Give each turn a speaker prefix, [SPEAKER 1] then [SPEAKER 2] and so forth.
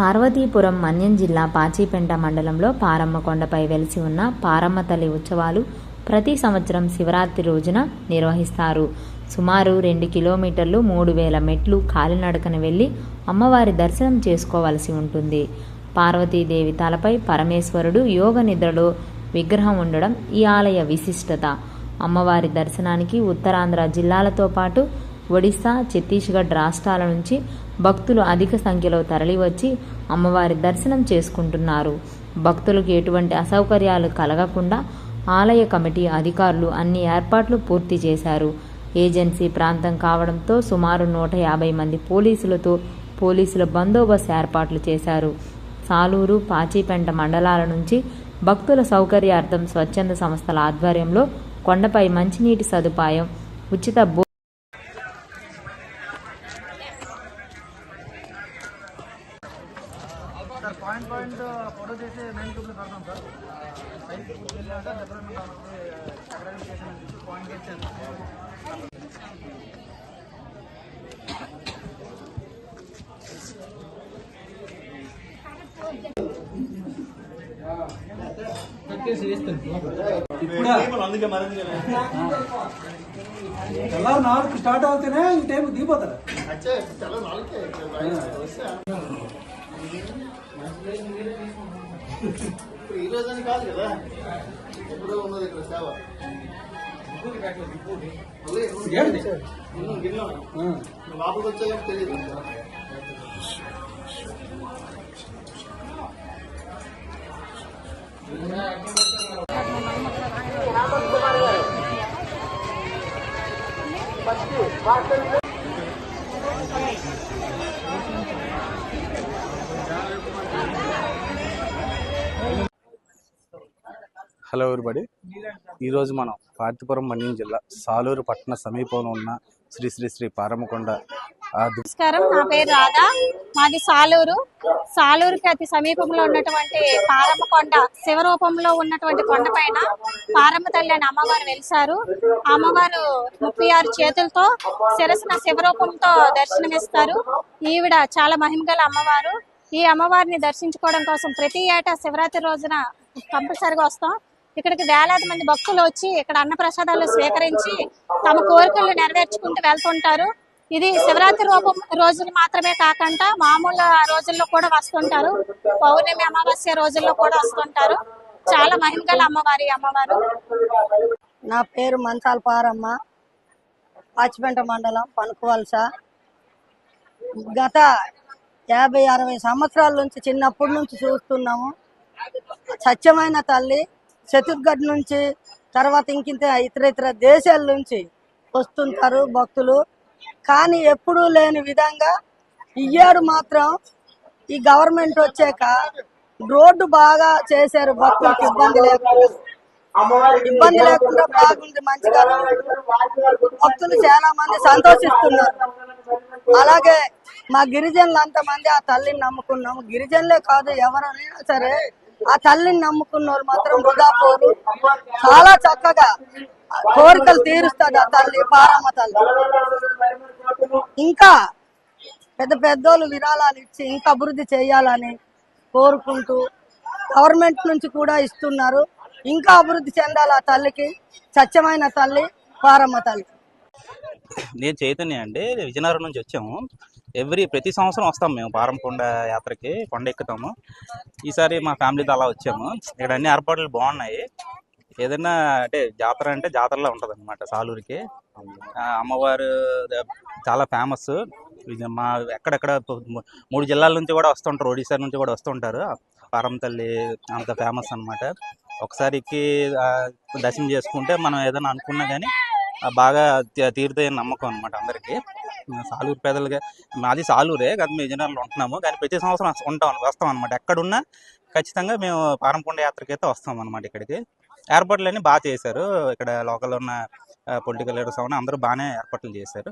[SPEAKER 1] పార్వతీపురం మన్యం జిల్లా పాచిపెంట మండలంలో పారమ్మ కొండపై వెలిసి ఉన్న పారమ్మ తల్లి ఉత్సవాలు ప్రతి సంవత్సరం శివరాత్రి రోజున నిర్వహిస్తారు. సుమారు రెండు కిలోమీటర్లు మూడు వేల మెట్లు కాలినడకన వెళ్ళి అమ్మవారి దర్శనం చేసుకోవలసి ఉంటుంది. పార్వతీదేవి తలపై పరమేశ్వరుడు యోగ నిద్రలో విగ్రహం ఉండడం ఈ ఆలయ విశిష్టత. అమ్మవారి దర్శనానికి ఉత్తరాంధ్ర జిల్లాలతో పాటు ఒడిశా ఛత్తీస్గఢ్ రాష్ట్రాల నుంచి భక్తులు అధిక సంఖ్యలో తరలివచ్చి అమ్మవారి దర్శనం చేసుకుంటున్నారు. భక్తులకు ఎటువంటి అసౌకర్యాలు కలగకుండా ఆలయ కమిటీ అధికారులు అన్ని ఏర్పాట్లు పూర్తి చేశారు. ఏజెన్సీ ప్రాంతం కావడంతో సుమారు నూట యాభై మంది పోలీసులతో పోలీసుల బందోబస్తు ఏర్పాట్లు చేశారు. సాలూరు పాచిపెంట మండలాల నుంచి భక్తుల సౌకర్యార్థం స్వచ్ఛంద సంస్థల ఆధ్వర్యంలో కొండపై మంచినీటి సదుపాయం ఉచిత
[SPEAKER 2] పాయింట్ ఫోటో చేసి మెయిన్ గ్రూప్లో పెడతాం సార్. సైట్ పూర్తి వెళ్ళాక పాయింట్ చేసాను ఎలా నాలుగు స్టార్ట్ అవుతేనే ఈ టైం దిగిపోతారు
[SPEAKER 3] ఇప్పుడు ఈ రోజని కాదు కదా. ఎప్పుడో ఉన్నది ఇక్కడ సేవ. లోపలికి వచ్చేయాలని తెలియదు
[SPEAKER 4] హలో ఎవరిబడి ఈరోజు మనం పార్తిపురం మన్యం జిల్లా సాలూరు పట్టణ సమీపంలో ఉన్న శ్రీ శ్రీ శ్రీ పారమ్మకొండ
[SPEAKER 5] నమస్కారం నా పేరు రాధా. మాది సాలూరు. సాలూరుకి అతి సమీపంలో ఉన్నటువంటి పారమ్మకొండ శివరూపంలో ఉన్నటువంటి కొండపైన పారమ్మ తల్లి అని అమ్మవారు వెలిసారు అమ్మవారు ముప్పై ఆరు చేతులతో శిరస్సున శివరూపంతో దర్శనమిస్తారు. ఈవిడ చాలా మహిమగల అమ్మవారు. ఈ అమ్మవారిని దర్శించుకోవడం కోసం ప్రతి ఏటా శివరాత్రి రోజున కంపల్సరిగా వస్తాం. ఇక్కడికి వేలాది మంది భక్తులు వచ్చి ఇక్కడ అన్న ప్రసాదాలు స్వీకరించి తమ కోరికలు నెరవేర్చుకుంటూ వెళ్తుంటారు. ఇది శివరాత్రి రూపం రోజులు మాత్రమే కాకుండా మామూలు రోజుల్లో కూడా వస్తుంటారు. పౌర్ణమి అమావాస్య రోజుల్లో కూడా వస్తుంటారు. చాలా మహిమగల అమ్మవారి అమ్మవారు.
[SPEAKER 6] నా పేరు మంచాల పారమ్మ పాచిపెంట మండలం పనుకువలస. గత యాభై అరవై సంవత్సరాల నుంచి చిన్నప్పటి నుంచి చూస్తున్నాము. సత్యమైన తల్లి చతుర్గఢ్ నుంచి తర్వాత ఇంకింత ఇతర ఇతర దేశాల నుంచి వస్తుంటారు భక్తులు. కానీ ఎప్పుడూ లేని విధంగా ఇయ్యాడు మాత్రం ఈ గవర్నమెంట్ వచ్చాక రోడ్డు బాగా చేశారు భక్తులకు ఇబ్బంది లేకుండా. ఇబ్బంది లేకుండా బాగుంది మంచిగా. భక్తులు చాలా మంది సంతోషిస్తున్నారు. అలాగే మా గిరిజనులు అంతమంది ఆ తల్లిని నమ్ముకున్నాము. గిరిజనులే కాదు ఎవరైనా సరే ఆ తల్లిని నమ్ముకున్న వాళ్ళు మాత్రం వృధాపోరు చాలా చక్కగా కోరికలు తీరుస్తుంది ఆ తల్లి పారమ్మ తల్లి. ఇంకా పెద్ద పెద్దోళ్ళు విరాళాలు ఇచ్చి ఇంకా అభివృద్ధి చేయాలని కోరుకుంటూ గవర్నమెంట్ నుంచి కూడా ఇస్తున్నారు. ఇంకా అభివృద్ధి చెందాలి ఆ తల్లికి స్వచ్ఛమైన తల్లి పారమ్మ తల్లి.
[SPEAKER 7] నేను చైతన్య అండి విజయనగరం నుంచి వచ్చాము. ఎవ్రీ ప్రతి సంవత్సరం వస్తాం మేము పారంకొండ యాత్రకి కొండ ఎక్కుతాము. ఈసారి మా ఫ్యామిలీతో అలా వచ్చాము. ఇక్కడ అన్ని ఏర్పాట్లు బాగున్నాయి. ఏదైనా అంటే జాతర అంటే జాతరలా ఉంటుంది అనమాట సాలూరికి అమ్మవారు చాలా ఫేమస్ మా ఎక్కడెక్కడ మూడు జిల్లాల నుంచి కూడా వస్తుంటారు. ఒడిశా నుంచి కూడా వస్తుంటారు. పారం తల్లి అంత ఫేమస్ అన్నమాట. ఒకసారికి దర్శనం చేసుకుంటే మనం ఏదైనా అనుకున్నా కానీ బాగా తీరుతాయని నమ్మకం అనమాట అందరికీ. సాలూరు పేదలుగా మాది సాలూరే కాదు మేము విజయనగరంలో ఉంటున్నాము. కానీ ప్రతి సంవత్సరం ఉంటాం వస్తాం అనమాట ఎక్కడున్నా ఖచ్చితంగా మేము పారంపుండ యాత్రకి అయితే వస్తాం అనమాట ఇక్కడికి. ఏర్పాట్లు అన్నీ బాగా చేశారు. ఇక్కడ లోకల్ ఉన్న పొలిటికల్ లీడర్స్ అవన్నీ అందరూ బాగానే ఏర్పాట్లు చేశారు.